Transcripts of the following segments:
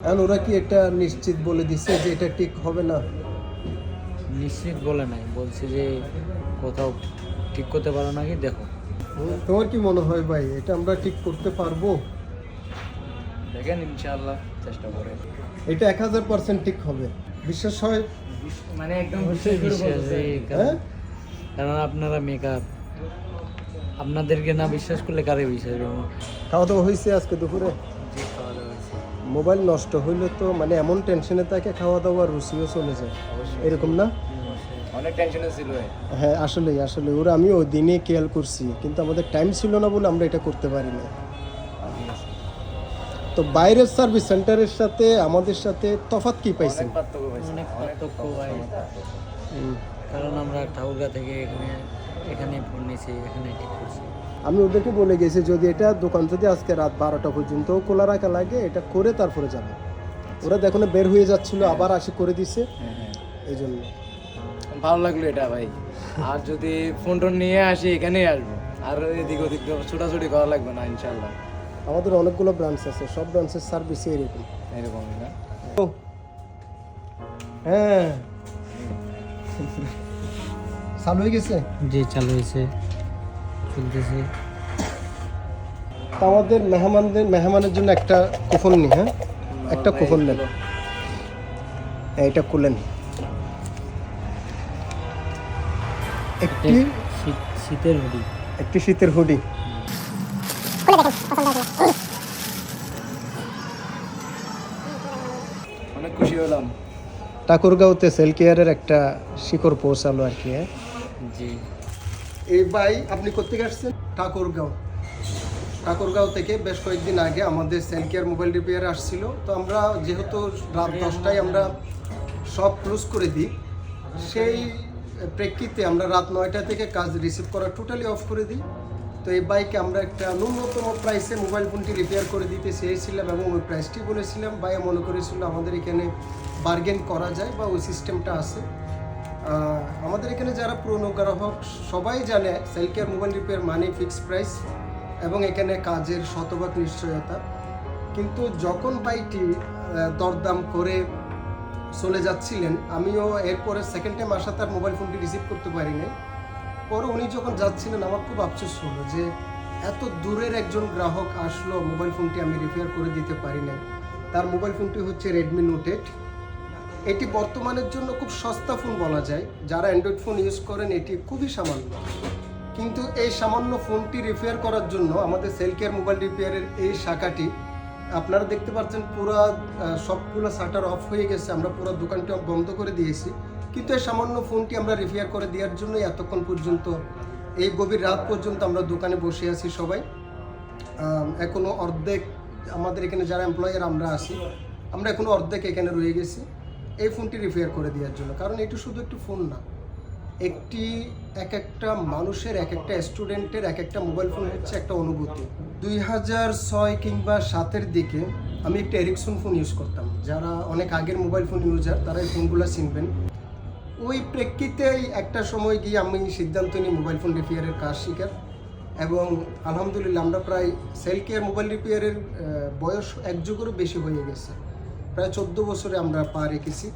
এখন ওরা কি একটা নিশ্চিত বলে দিচ্ছে যে এটা ঠিক হবে না? নিশ্চিত বলে নাই বলছে যে কোথাও ঠিক করতে পারো নাকি দেখো। তোমার কি মনে হয় ভাই এটা আমরা ঠিক করতে পারব? দেখেন ইনশাআল্লাহ চেষ্টা করে। এটা এক হাজার পার্সেন্ট ঠিক হবে। বিশ্বাস হয়? মানে একদম বিশ্বাসী হ্যাঁ? কারণ আপনারা মেকআপ আপনাদেরকে না বিশ্বাস করলে কারে বিশ্বাস করব? খাওয়া দাওয়া হয়েছে আজকে দুপুরে? মোবাইল নষ্ট হইলে তো মানে এমন টেনশনে থাকে খাওয়া দাওয়ার রুচিও চলে যায়। এরকম না? অনেক টেনশনে ছিল। হ্যাঁ আসলেই আসলে ওরা আমি ওই দিনে খেয়াল করছি কিন্তু আমাদের টাইম ছিল না বলে আমরা এটা করতে পারি না তো বাইরের সার্ভিস সেন্টারের সাথে আমাদের সাথে তফাৎ কি পাইছে। অনেক পার্থক্য ভাই হুম। কারণ আমরা ঠাকুরগা থেকে এখানে এখানে ফোন নিয়েছি এখানে ঠিক করছি। আমি ওদেরকে বলে গেছি যদি এটা দোকান যদি আজকে রাত বারোটা পর্যন্ত খোলা রাখা লাগে এটা করে তারপরে যাবে। ওরা দেখো না বের হয়ে যাচ্ছিল আবার আসি করে দিছে। হ্যাঁ হ্যাঁ। এই জন্য ভালো লাগল এটা ভাই। আর যদি ফোন টোন নিয়ে আসি এখানেই আসব। আর এদিক ওদিক তো ছোটাছুটি করা লাগবে না ইনশাল্লাহ আমাদের অনেকগুলো ব্রাঞ্চ আছে সব ব্রাঞ্চের সার্ভিসে এরকম এরকম হ্যাঁ। চালু হয়ে গেছে? জি চালু হয়েছে। চলতেছে। আমাদের মেহমানদের মেহমানের জন্য একটা কুপন নি হ্যাঁ? একটা কুপন নেন। এইটা খুলেন। একটি শীতের হুডি। একটি শীতের হুডি। অনেক খুশি হলাম। ঠাকুরগাঁওতে সেল কেয়ারের একটা শিকড় পৌঁছালো আর কি হ্যাঁ? জি। এই ভাই আপনি কোথেকে আসছেন? ঠাকুরগাঁও। ঠাকুরগাঁও থেকে বেশ কয়েকদিন আগে আমাদের সেল কেয়ার মোবাইল রিপেয়ার আসছিল। তো আমরা যেহেতু রাত দশটায় আমরা সব ক্লোজ করে দিই সেই প্রেক্ষিতে আমরা রাত নয়টা থেকে কাজ রিসিভ করা টোটালি অফ করে দিই। তো এই বাইকে আমরা একটা ন্যূনতম প্রাইসে মোবাইল ফোনটি রিপেয়ার করে দিতে চেয়েছিলাম এবং ওই প্রাইসটি বলেছিলাম। ভাই মনে করেছিল আমাদের এখানে বার্গেন করা যায় বা ওই সিস্টেমটা আছে। আমাদের এখানে যারা পুরনো গ্রাহক সবাই জানে সেল কেয়ার মোবাইল রিপেয়ার মানে ফিক্সড প্রাইস এবং এখানে কাজের শতভাগ নিশ্চয়তা। কিন্তু যখন বাইকটি দরদাম করে চলে যাচ্ছিলেন, আমিও এরপরে সেকেন্ড টাইম আসা তার মোবাইল ফোনটি রিসিভ করতে পারি নাই পরে উনি যখন যাচ্ছিলেন, আমার খুব আফসোস হলো যে এত দূরের একজন গ্রাহক আসলো মোবাইল ফোনটি আমি রিপেয়ার করে দিতে পারি নাই তার মোবাইল ফোনটি হচ্ছে রেডমি নোট এইট এটি বর্তমানের জন্য খুব সস্তা ফোন বলা যায়। যারা অ্যান্ড্রয়েড ফোন ইউজ করেন এটি খুবই সামান্য। কিন্তু এই সামান্য ফোনটি রিপেয়ার করার জন্য আমাদের সেল কেয়ার মোবাইল রিপেয়ারের এই শাখাটি আপনারা দেখতে পাচ্ছেন পুরো সবগুলো শাটার অফ হয়ে গেছে। আমরা পুরো দোকানটি বন্ধ করে দিয়েছি। কিন্তু এই সামান্য ফোনটি আমরা রিপেয়ার করে দেওয়ার জন্যই এতক্ষণ পর্যন্ত এই গভীর রাত পর্যন্ত আমরা দোকানে বসে আছি সবাই। আম, এখনও অর্ধেক আমাদের এখানে যারা এমপ্লয়ার আমরা আছি আমরা এখনও অর্ধেক এখানে রয়ে গেছি। এই ফোনটি রিপেয়ার করে দেওয়ার জন্য। কারণ এটি শুধু একটি ফোন না, একটি এক একটা মানুষের, এক একটা স্টুডেন্টের এক একটা মোবাইল ফোন হচ্ছে একটা অনুভূতি। দুই হাজার ছয় কিংবা সাতের দিকে আমি একটা এরিকসন ফোন ইউজ করতাম। যারা অনেক আগের মোবাইল ফোন ইউজার তারা এই ফোনগুলো চিনবেন। ওই প্রেক্ষিতেই একটা সময় গিয়ে আমি সিদ্ধান্ত নিই মোবাইল ফোন রিপেয়ারের কাজ শিখার। এবং আলহামদুলিল্লাহ আমরা প্রায় সেল কেয়ার মোবাইল রিপেয়ারের বয়স এক যুগেরও বেশি হয়ে গেছে। প্রায় চোদ্দ বছরে আমরা পা রেখেছি।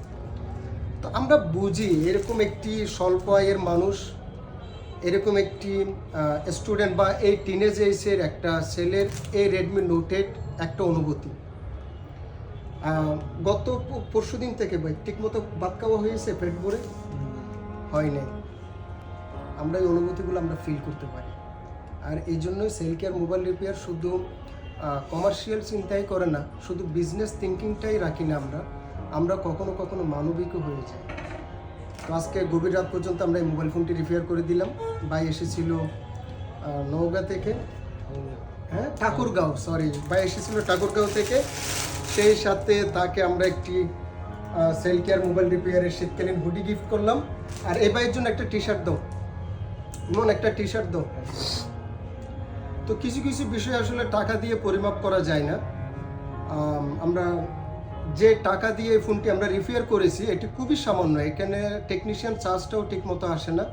তো আমরা বুঝি এরকম একটি স্বল্প আয়ের মানুষ, এরকম একটি স্টুডেন্ট বা এই টিনেজ এজের একটা সেলের এই রেডমি নোটেড একটা অনুভূতি। গত পরশু দিন থেকে ভাই, ঠিকমতো ভাত হয়েছে পেট ভরে? হয় নাই। আমরা এই অনুভূতিগুলো আমরা ফিল করতে পারি। আর এই জন্যই সেল কেয়ার মোবাইল রিপেয়ার শুধু কমার্শিয়াল চিন্তাই করে না, শুধু বিজনেস থিঙ্কিংটাই রাখি না আমরা। আমরা কখনো কখনো মানবিকও হয়ে যাই। তো আজকে গভীর রাত পর্যন্ত আমরা এই মোবাইল ফোনটি রিপেয়ার করে দিলাম। ভাই এসেছিল নওগাঁ থেকে হ্যাঁ ঠাকুরগাঁও সরি ভাই এসেছিল ঠাকুরগাঁও থেকে। সেই সাথে তাকে আমরা একটি সেল কেয়ার মোবাইল রিপেয়ারের শীতকালীন হুডি গিফট করলাম। আর এই ভাইয়ের জন্য একটা টি শার্ট দাও। ইমন একটা টি শার্ট দাও। তো কিছু কিছু বিষয় আসলে টাকা দিয়ে পরিমাপ করা যায় না। আমরা যে টাকা দিয়ে এই ফোনটি আমরা রিপেয়ার করেছি এটি খুবই সামান্য। এখানে টেকনিশিয়ান চার্জটাও ঠিক মতো আসে না।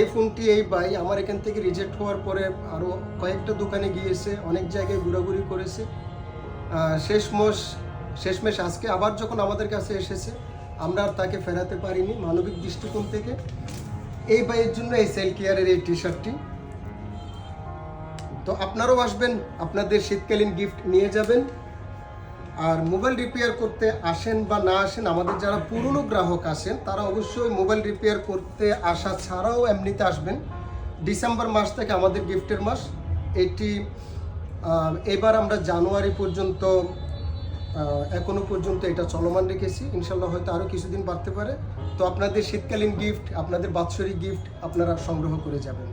এই ফোনটি এই বাই আমার এখান থেকে রিজেক্ট হওয়ার পরে আরও কয়েকটা দোকানে গিয়েছে অনেক জায়গায় ঘোরাঘুরি করেছে। আহ, শেষমশ আজকে আবার যখন আমাদের কাছে এসেছে আমরা আর তাকে ফেরাতে পারিনি মানবিক দৃষ্টিকোণ থেকে। এই ভাইয়ের জন্য এই সেল কেয়ারের এই টি শার্টটি তো আপনারাও আসবেন আপনাদের শীতকালীন গিফট নিয়ে যাবেন। আর মোবাইল রিপেয়ার করতে আসেন বা না আসেন আমাদের যারা পুরনো গ্রাহক আসেন তারা অবশ্যই মোবাইল রিপেয়ার করতে আসা ছাড়াও এমনিতে আসবেন। ডিসেম্বর মাস থেকে আমাদের গিফটের মাস। এটি এবার আমরা জানুয়ারি পর্যন্ত আহ, এখনও পর্যন্ত এটা চলমান রেখেছি। ইনশাল্লাহ হয়তো আরও কিছুদিন বাড়তে পারে। তো আপনাদের শীতকালীন গিফট আপনাদের বাৎসরিক গিফট আপনারা সংগ্রহ করে যাবেন।